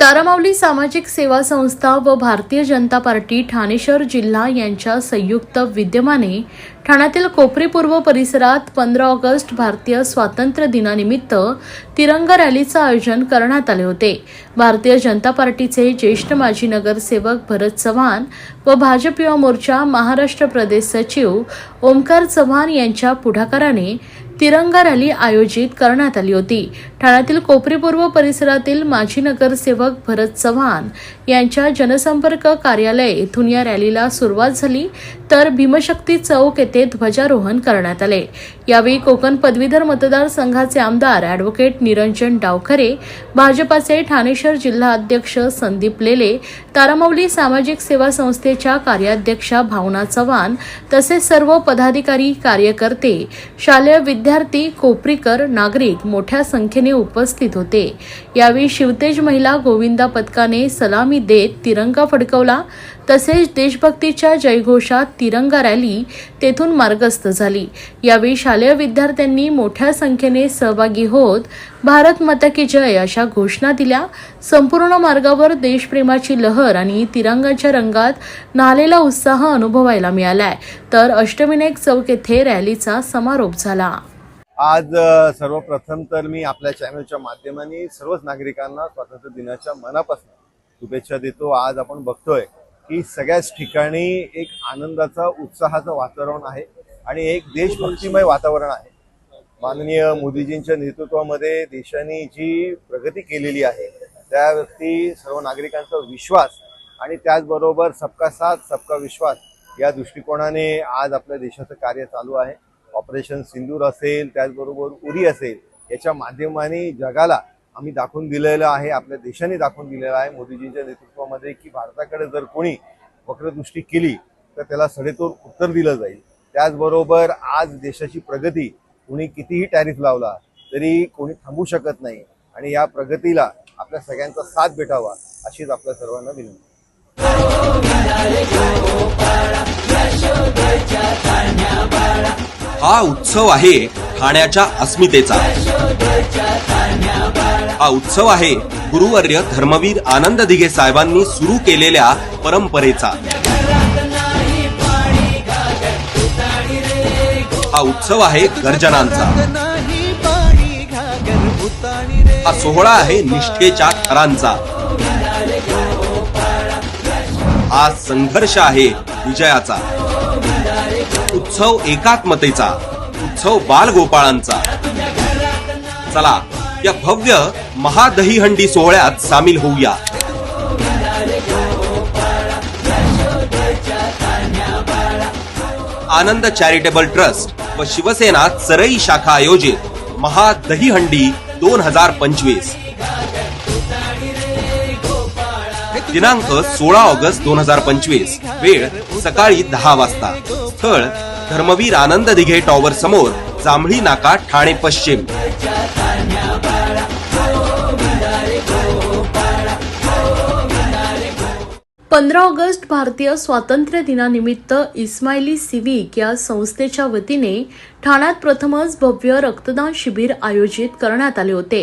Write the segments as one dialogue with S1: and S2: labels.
S1: तारामावली सामाजिक सेवा संस्था व भारतीय जनता पार्टी ठाणे शहर जिल्हा यांच्या संयुक्त विद्यमाने ठाण्यातील कोपरी पूर्व परिसरात पंधरा ऑगस्ट भारतीय स्वातंत्र्य दिनानिमित्त तिरंगा रॅलीचं आयोजन करण्यात आले होते. भारतीय जनता पार्टीचे ज्येष्ठ माजी नगरसेवक भरत चव्हाण व भाजप युवा मोर्चा महाराष्ट्र प्रदेश सचिव ओमकार चव्हाण यांच्या पुढाकाराने तिरंगा रॅली आयोजित करण्यात आली होती. ठाण्यातील कोपरीपूर्व परिसरातील माजी नगरसेवक भरत चव्हाण यांच्या जनसंपर्क कार्यालय येथून या रॅलीला सुरुवात झाली तर भीमशक्ती चौक येथे ध्वजारोहण करण्यात आले. यावेळी कोकण पदवीधर मतदारसंघाचे आमदार अॅडव्होकेट निरंजन डावखरे भाजपाचे ठाणेश्वर जिल्हा अध्यक्ष संदीप लेले तारामौली सामाजिक सेवा संस्थेच्या कार्याध्यक्षा भावना चव्हाण तसेच सर्व पदाधिकारी कार्यकर्ते शालेय विद्या विद्यार्थी कोपरीकर नागरिक मोठ्या संख्येने उपस्थित होते. यावेळी शिवतेज महिला गोविंदा पथकाने सलामी देत तिरंगा फडकवला. तसेच देशभक्तीच्या जयघोषात तिरंगा रॅली तेथून मार्गस्थ झाली. यावेळी शालेय विद्यार्थ्यांनी मोठ्या संख्येने सहभागी होत भारत माता की जय अशा घोषणा दिल्या. संपूर्ण मार्गावर देशप्रेमाची लहर आणि तिरंगाच्या रंगात नालेला उत्साह अनुभवायला मिळालाय. तर अष्टविनायक चौक येथे रॅलीचा समारोप झाला.
S2: आज सर्वप्रथम तर मी आपल्या चॅनलच्या माध्यमाने सर्वच नागरिकांना स्वातंत्र्य दिनाच्या मनापासून शुभेच्छा देतो. आज आपण बघतोय की सगळ्याच ठिकाणी एक आनंदाचा उत्साहाचं वातावरण आहे आणि एक देशभक्तिमय वातावरण आहे. माननीय मोदीजींच्या नेतृत्वामध्ये देशाने जी प्रगती केलेली आहे त्यावरती सर्व नागरिकांचा विश्वास आणि त्याचबरोबर सबका साथ सबका विश्वास या दृष्टिकोनाने आज आपल्या देशाचं कार्य चालू आहे. ऑपरेशन सिंदूर असेल त्याचबरोबर उरी असेल याच्या माध्यमाने जगाला आम्ही दाखवून दिलेलं आहे आपल्या देशाने दाखवून दिलेलं आहे मोदीजींच्या नेतृत्वामध्ये की भारताकडे जर कोणी वक्रदृष्टी केली तर त्याला सडेतोड उत्तर दिलं जाईल. त्याचबरोबर आज देशाची प्रगती कोणी कितीही टॅरिफ लावला तरी कोणी थांबू शकत नाही. आणि या प्रगतीला आपल्या सगळ्यांचा साथ भेटावा अशीच आपल्या सर्वांना विनंती.
S3: हा उत्सव आहे ठाण्याच्या अस्मितेचा. हा उत्सव आहे गुरुवर्य धर्मवीर आनंद दिघे साहेबांनी सुरू केलेल्या परंपरेचा. हा उत्सव आहे गर्जनांचा. हा सोहळा आहे निष्ठेच्या थरांचा. हा संघर्ष आहे विजयाचा. उत्सव एकात्मतेचा उत्सव बालगोपाळांचा. चला या भव्य महादहीहंडी सोहळ्यात सामील होऊया. आनंद चॅरिटेबल ट्रस्ट व शिवसेना चरई शाखा आयोजित महादहीहंडी दोन हजार पंचवीस. दिनांक सोळा ऑगस्ट दोन हजार पंचवीस वेळ सकाळी दहा वाजता. स्थळ धर्मवीर आनंद दिघे टॉवर समोर जांभळी नाका ठाणे पश्चिम.
S1: पंधरा ऑगस्ट भारतीय स्वातंत्र्य दिनानिमित्त इस्माइली सिविक या संस्थेच्या वतीने ठाण्यात प्रथमच भव्य रक्तदान शिबिर आयोजित करण्यात आले होते.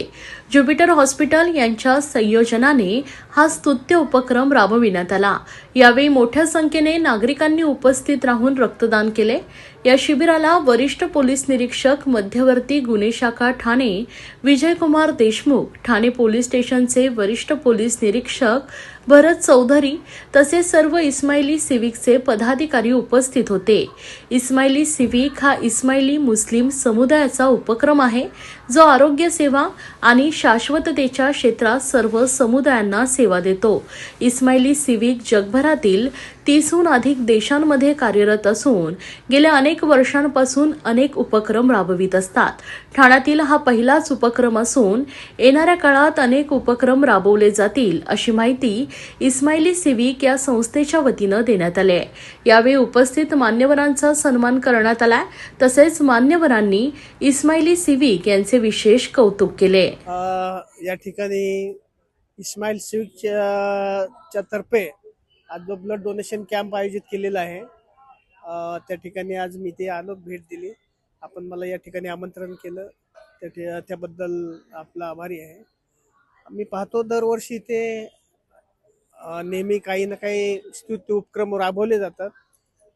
S1: ज्युपिटर हॉस्पिटल यांच्या संयोजनाने हा स्तुत्य उपक्रम राबविण्यात आला. यावेळी मोठ्या संख्येने नागरिकांनी उपस्थित राहून रक्तदान केले. या शिबिराला वरिष्ठ पोलीस निरीक्षक मध्यवर्ती गुन्हे शाखा ठाणे विजयकुमार देशमुख ठाणे पोलीस स्टेशनचे वरिष्ठ पोलीस निरीक्षक भरत चौधरी तसेच सर्व इस्माइली सिविकचे पदाधिकारी उपस्थित होते. इस्माइली सिविक हा इस्माइली मुस्लिम समुदायाचा उपक्रम आहे जो आरोग्य सेवा आणि शाश्वततेच्या क्षेत्रात सर्व समुदायांना सेवा देतो. इस्माइली सिविक जगभरातील तीसहून अधिक देशांमध्ये कार्यरत असून गेल्या अनेक वर्षांपासून अनेक उपक्रम राबवित असतात. ठाण्यातील हा पहिलाच उपक्रम असून येणाऱ्या काळात अनेक उपक्रम राबवले जातील अशी माहिती इस्माइली सिविक या संस्थेच्या वतीनं देण्यात आली आहे यावेळी उपस्थित मान्यवरांचा सन्मान करण्यात आला तसेच मान्यवरांनी इस्माइली सिविक यांचे विशेष कौतुक केले.
S4: या ठिकाणी इस्माईल सिविकच्या तर्फे आज जो ब्लड डोनेशन कॅम्प आयोजित केलेला आहे त्या ठिकाणी आज मी ते आलो भेट दिली. आपण मला या ठिकाणी आमंत्रण केलं. त्या त्याबद्दल आपला आभारी आहे. मी पाहतो दरवर्षी इथे नेहमी काही ना काही स्तुत्य उपक्रम राबवले जातात.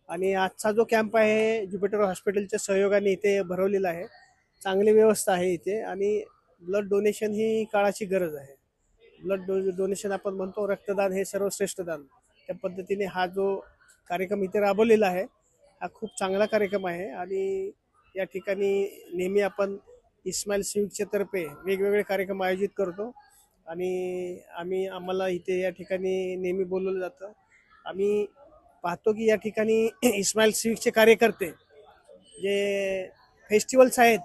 S4: आणि आजचा जो कॅम्प आहे ज्युपिटर हॉस्पिटलच्या सहयोगाने इथे भरवलेला आहे. चांगली व्यवस्था आहे इथे आणि ब्लड डोनेशन ही काळाची गरज आहे. ब्लड डो डोनेशन आपण म्हणतो रक्तदान हे सर्वश्रेष्ठ दान. त्या पद्धतीने हा जो कार्यक्रम इथे राबवलेला आहे हा खूप चांगला कार्यक्रम आहे आणि या ठिकाणी नेहमी आपण इस्माईल सिविकच्या तर्फे वेगवेगळे कार्यक्रम आयोजित करतो आणि आम्ही आम्हाला इथे या ठिकाणी नेहमी बोलवलं जातं. आम्ही पाहतो की या ठिकाणी इस्माईल सिविकचे कार्यकर्ते जे फेस्टिवल्स आहेत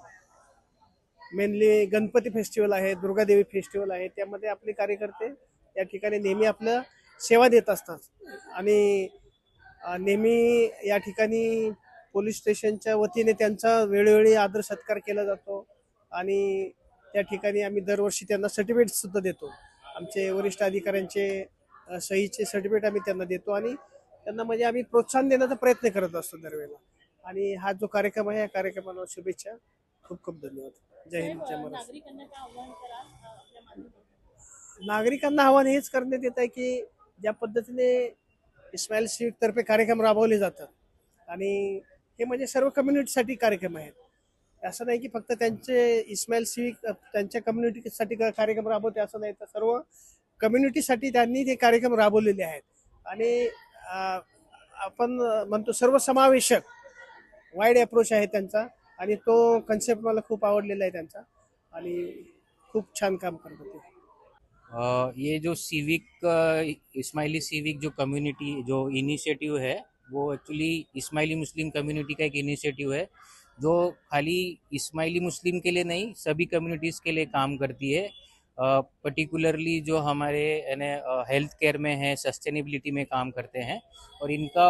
S4: मेनली गणपती फेस्टिवल आहे दुर्गादेवी फेस्टिवल आहे त्यामध्ये आपले कार्यकर्ते या ठिकाणी नेहमी आपलं सेवा देत असतात. आणि नेहमी या ठिकाणी पोलीस स्टेशनच्या वतीने त्यांचा वेळोवेळी आदर सत्कार केला जातो. आणि त्या ठिकाणी आम्ही दरवर्षी त्यांना सर्टिफिकेट सुद्धा देतो. आमचे वरिष्ठ अधिकाऱ्यांचे सहीचे सर्टिफिकेट आम्ही त्यांना देतो आणि त्यांना म्हणजे आम्ही प्रोत्साहन देण्याचा प्रयत्न करत असतो दरवेळेला. आणि हा जो कार्यक्रम आहे या कार्यक्रमाला शुभेच्छा. खूप खूप धन्यवाद. जय हिंद जय महाराष्ट्र. नागरिकांना आव्हान हेच करण्यात येत आहे की ज्या पद्धतीने इस्माईल सिविक तर्फे कार्यक्रम राबवले जातात आणि हे म्हणजे सर्व कम्युनिटीसाठी कार्यक्रम आहेत. असं नाही की फक्त त्यांचे इस्माईल सिविक त्यांच्या कम्युनिटीसाठी कार्यक्रम राबवते असं नाही तर सर्व कम्युनिटीसाठी त्यांनी ते कार्यक्रम राबवलेले आहेत. आणि आपण म्हणतो सर्वसमावेशक वाईड अप्रोच आहे त्यांचा आणि तो कन्सेप्ट मला खूप आवडलेला आहे त्यांचा आणि खूप छान काम करतो ते.
S5: ये जो सिविक इस्माइली सिविक जो कम्युनिटी जो इनिशिएटिव है, वो एक्चुअली इस्माइली मुस्लिम कम्युनिटी का एक इनिशिएटिव है, जो खाली इस्माइली मुस्लिम के लिए नहीं, सभी कम्युनिटीज़ के लिए काम करती है। पर्टिकुलरली जो हमारे, यानी हेल्थ केयर में है सस्टेनेबिलिटी में काम करते हैं, और इनका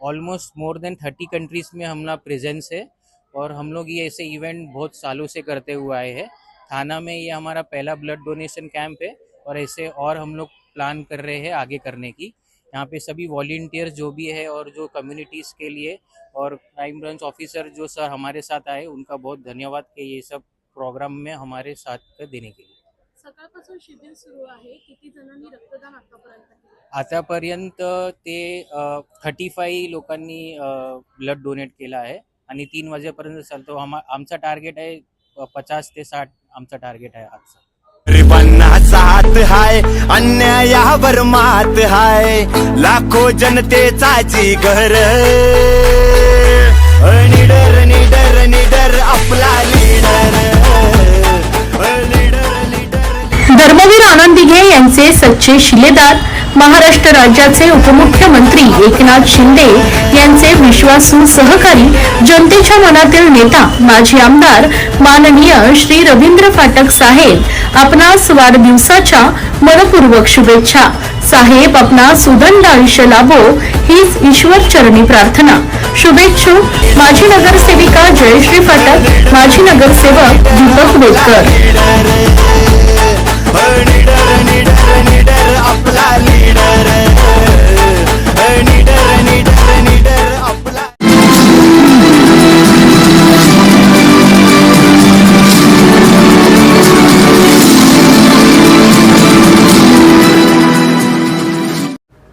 S5: almost more than thirty countries में हमारा प्रेजेंस है, और हम लोग ये ऐसे इवेंट बहुत सालों से करते हुए आए हैं। थाना में ये हमारा पहला ब्लड डोनेशन कैंप है और ऐसे और हम लोग प्लान कर रहे हैं आगे करने की। यहाँ पे सभी वॉल्टियर्स जो भी है और जो कम्युनिटीज़ के लिए और क्राइम ब्रांच ऑफिसर जो सर हमारे साथ आए उनका बहुत धन्यवाद कि ये सब प्रोग्राम में हमारे साथ देने के लिए।
S1: सकाळपासून शिबिर सुरू आहे. किती जणांनी रक्तदान आतापर्यंत
S5: आतापर्यंत ते थर्टी फाय लोकांनी ब्लड डोनेट केलं आहे. आणि तीन वाजेपर्यंत चालतो. आमा आमचा टार्गेट आहे पचास ते साठ आमचा टार्गेट आहे आजचा.
S6: गरिबांना हात हाय अन्यायावर मात हाय लाखो जनतेचा जी घर निडर निडर निडर आपला leader leader leader
S1: Dharmaveer Anand Dighe यांचे सच्चे शिलेदार महाराष्ट्र राज्याचे उपमुख्यमंत्री एकनाथ शिंदे यांचे विश्वासू सहकारी जनतेच्या मनातील नेता माजी आमदार माननीय श्री रवींद्र फाटक साहेब आपणास वाढदिवसाच्या मनपूर्वक शुभेच्छा. साहेब आपणास सुदंड आयुष्य लाभो हीच ईश्वर चरणी प्रार्थना. शुभेच्छू. माजी नगरसेविका जयश्री फाटक माजी नगरसेवक दीपक बेदकर
S6: निडर निडर आपला लीडर निडर निडर निडर आपला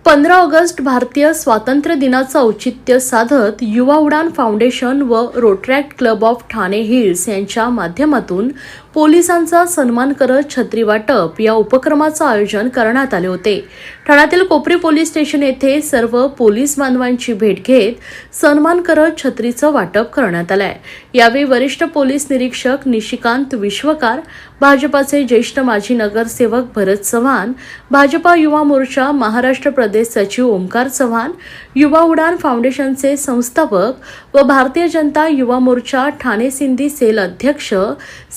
S1: पंधरा ऑगस्ट भारतीय स्वातंत्र्य दिनाचं औचित्य साधत युवा उडान फाउंडेशन व Rotaract Club of Thane Hills यांच्या माध्यमातून पोलिसांचा सन्मान करत छत्री वाटप या उपक्रमाचं आयोजन करण्यात आले होते. ठाण्यातील कोपरी पोलीस स्टेशन येथे सर्व पोलीस बांधवांची भेट घेत सन्मान करत छत्रीचं वाटप करण्यात आलंय. यावेळी वरिष्ठ पोलीस निरीक्षक निशिकांत विश्वकार भाजपाचे ज्येष्ठ माजी नगरसेवक भरत चव्हाण भाजपा युवा मोर्चा महाराष्ट्र प्रदेश सचिव ओमकार चव्हाण युवा उडान फाउंडेशनचे संस्थापक व भारतीय जनता युवा मोर्चा ठाणे सिंधी सेल अध्यक्ष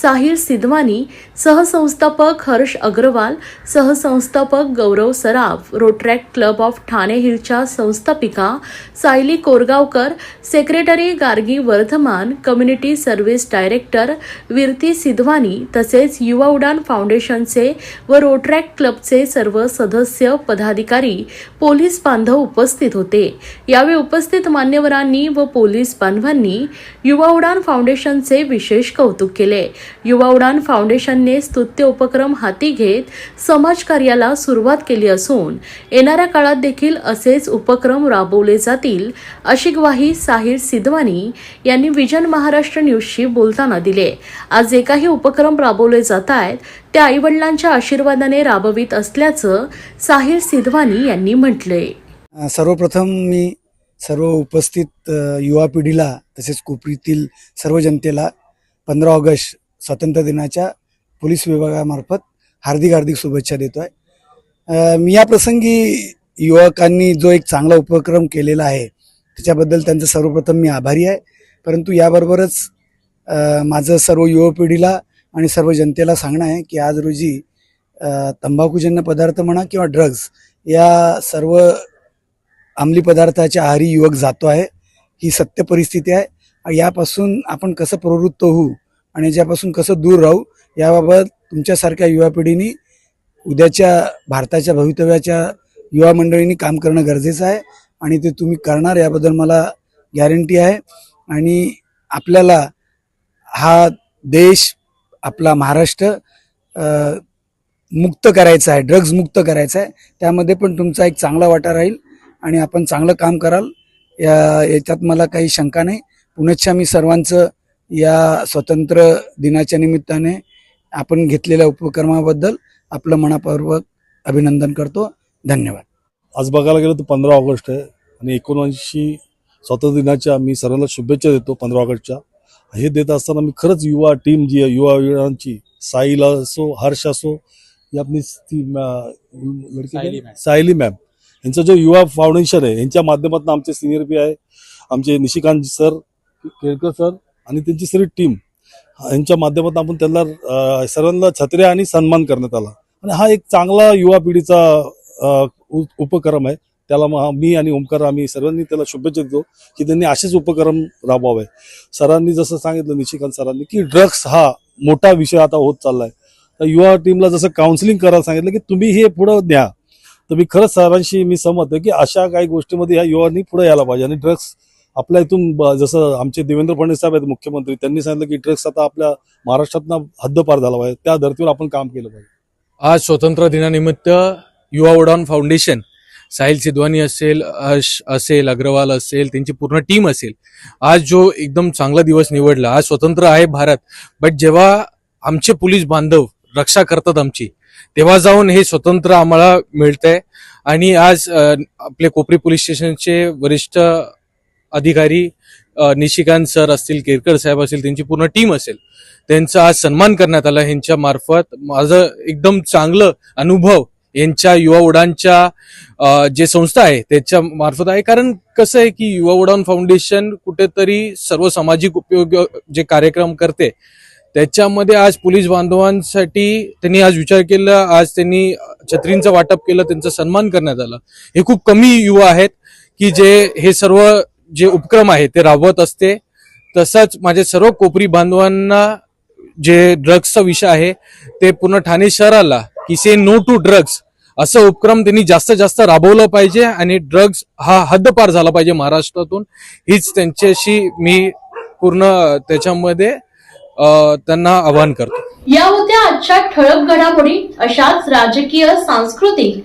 S1: साहिर सिद्धवानी सहसंस्थापक Harsh Agarwal सहसंस्थापक Gaurav Saraf Rotaract Club of Thane हिलच्या संस्थापिका Sayali Korgaonkar secretary Gargi Vardhaman community service director Virti Sidhwani तसेच युवा उडान फाउंडेशनचे व रोट्रॅक्ट क्लबचे सर्व सदस्य पदाधिकारी पोलीस बांधव उपस्थित होते. यावेळी उपस्थित मान्यवरांनी व पोलीस बांधवांनी युवा उडान फाउंडेशनचे विशेष कौतुक केले. युवा उडान फाउंडेशनने स्तुत्य उपक्रम हाती घेत समाजकार्याला सुरुवात केली असून येणाऱ्या काळात देखील असेच उपक्रम राबवले जातील अशी ग्वाही साहिर सिद्धवानी यांनी विजन महाराष्ट्र न्यूजशी बोलताना दिले. आज जे काही उपक्रम राबवले जात आहेत ते आईवडिलांच्या आशीर्वादाने राबवित असल्याचं साहिर सिद्धवानी यांनी म्हटलंय
S7: सर्वप्रथम मी सर्व उपस्थित युवा पिढीला तसेच कोपरीतील सर्व जनतेला पंधरा ऑगस्ट स्वातंत्र्य दिनाच्या पोलीस विभागामार्फत हार्दिक हार्दिक शुभेच्छा देतो आहे मी या प्रसंगी युवकांनी जो एक चांगला उपक्रम केलेला आहे त्याच्याबद्दल त्यांचं सर्वप्रथम मी आभारी आहे. परंतु याबरोबरच माझं सर्व युवा पिढीला आणि सर्व जनतेला सांगणं आहे की आज रोजी तंबाखूजन्य पदार्थ म्हणा किंवा ड्रग्ज या सर्व अंमली पदार्थाच्या आहारी युवक जातो आहे. ही सत्य परिस्थिती आहे. यापासून आपण कसं प्रवृत्त होऊ आणि याच्यापासून कसं दूर राहू याबाबत तुमच्यासारख्या युवा पिढीनी उद्याच्या भारताच्या भवितव्याच्या युवा मंडळींनी काम करणं गरजेचं आहे. आणि ते तुम्ही करणार याबद्दल मला गॅरंटी आहे. आणि आपल्याला हा देश आपला महाराष्ट्र मुक्त करायचा आहे ड्रग्ज मुक्त करायचा आहे. त्यामध्ये पण तुमचा एक चांगला वाटा राहील आणि आपण चांगलं काम कराल. या याच्यात मला काही शंका नाही. पुनश्च मी सर्वांचं या स्वतंत्र दिनाच्या निमित्ताने आपण घेतलेल्या उपक्रमाबद्दल आपलं मनापूर्वक अभिनंदन करतो. धन्यवाद.
S8: आज बघायला गेलं तर पंधरा ऑगस्ट आहे आणि एकोणऐंशी स्वातंत्र्य दिनाच्या मी सर्वांना शुभेच्छा देतो पंधरा ऑगस्टच्या. हे देत असताना मी खरंच युवा टीम जी आहे युवा युवांची साईल असो हर्ष असो ही आपली ती लडकी
S5: सायली? मॅम.
S8: यांचं जो युवा फाउंडेशन आहे यांच्या माध्यमातून आमचे सिनियर पी आहे. आमचे निशिकांत सर केळकर सर आणि त्यांची सगळी टीम यांच्या माध्यमातून आपण त्यांना सर्वांना छत्र्या आणि सन्मान करण्यात आला. आणि हा एक चांगला युवा पिढीचा उपक्रम आहे. त्याला मग मी आणि ओमकार आम्ही सर्वांनी त्याला शुभेच्छा देतो की त्यांनी असेच उपक्रम राबवावे. सरांनी जसं सांगितलं निशिकांत सरांनी की ड्रग्स हा मोठा विषय आता होत चाललाय. तर युवा टीमला जसं काउन्सिलिंग करायला सांगितलं की तुम्ही हे पुढं द्या तर मी खरंच सरांशी मी सहमत आहे की अशा काही गोष्टीमध्ये ह्या युवांनी पुढे यायला पाहिजे आणि ड्रग्स आपल्या इथून ब- जसं आमचे देवेंद्र फडणवीस साहेब आहेत मुख्यमंत्री त्यांनी सांगितलं की ड्रग्स आता आपल्या महाराष्ट्रातनं हद्दपार झाला पाहिजे. त्या धर्तीवर आपण काम केलं पाहिजे.
S9: आज स्वतंत्र दिनानिमित्त युवा उडान फाउंडेशन साहिल सिद्वानी असेल अश असेल अग्रवाल असेल त्यांची पूर्ण टीम असेल. आज जो एकदम चांगला दिवस निवडला आज स्वतंत्र आहे भारत. बट जेव्हा आमचे पोलीस बांधव रक्षा करतात आमची तेव्हा जाऊन हे स्वतंत्र आम्हाला मिळतंय. आणि आज आपले कोपरी पोलीस स्टेशनचे वरिष्ठ अधिकारी निशिकांत सर असतील केरकर साहेब असतील त्यांची पूर्ण टीम असेल त्यांचा आज सन्मान करण्यात आला. यांच्या मार्फत माझं एकदम चांगलं अनुभव यांच्या युवा उडानच्या जे संस्था आहे त्याच्या मार्फत आहे. कारण कसं आहे की युवा उडान फाउंडेशन कुठेतरी सर्व सामाजिक उपयोग जे कार्यक्रम करते त्याच्यामध्ये आज पोलीस बांधवांसाठी त्यांनी आज विचार केला आज त्यांनी छत्रींचं वाटप केलं त्यांचा सन्मान करण्यात आला. हे खूप कमी युवा आहेत की जे हे सर्व जे उपक्रम आहे ते राबवत असते. तसंच माझे सर्व कोपरी बांधवांना जे ड्रग्सचा विषय आहे ते पूर्ण ठाणे शहराला की से नो टू ड्रग्स असं उपक्रम त्यांनी जास्तीत जास्त राबवलं पाहिजे आणि ड्रग्स हा हद्दपार झाला पाहिजे महाराष्ट्रातून. हीच त्यांच्याशी मी पूर्ण त्याच्यामध्ये त्यांना आवाहन करतो.
S1: या होत्या आजच्या ठळक घडामोडी अशाच राजकीय सांस्कृतिक